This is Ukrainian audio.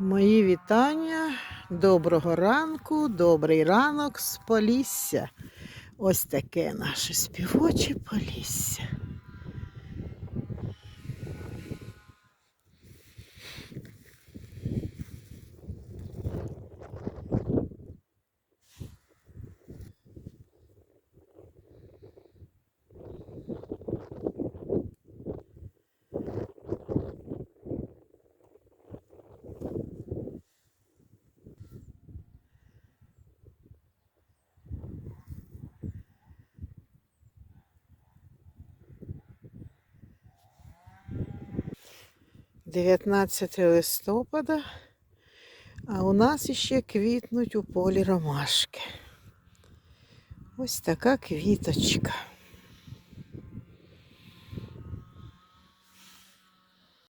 Мої вітання. Доброго ранку, добрий ранок з Полісся. Ось таке наше співоче Полісся. – 19 листопада, а у нас іще квітнуть у полі ромашки. Ось така квіточка.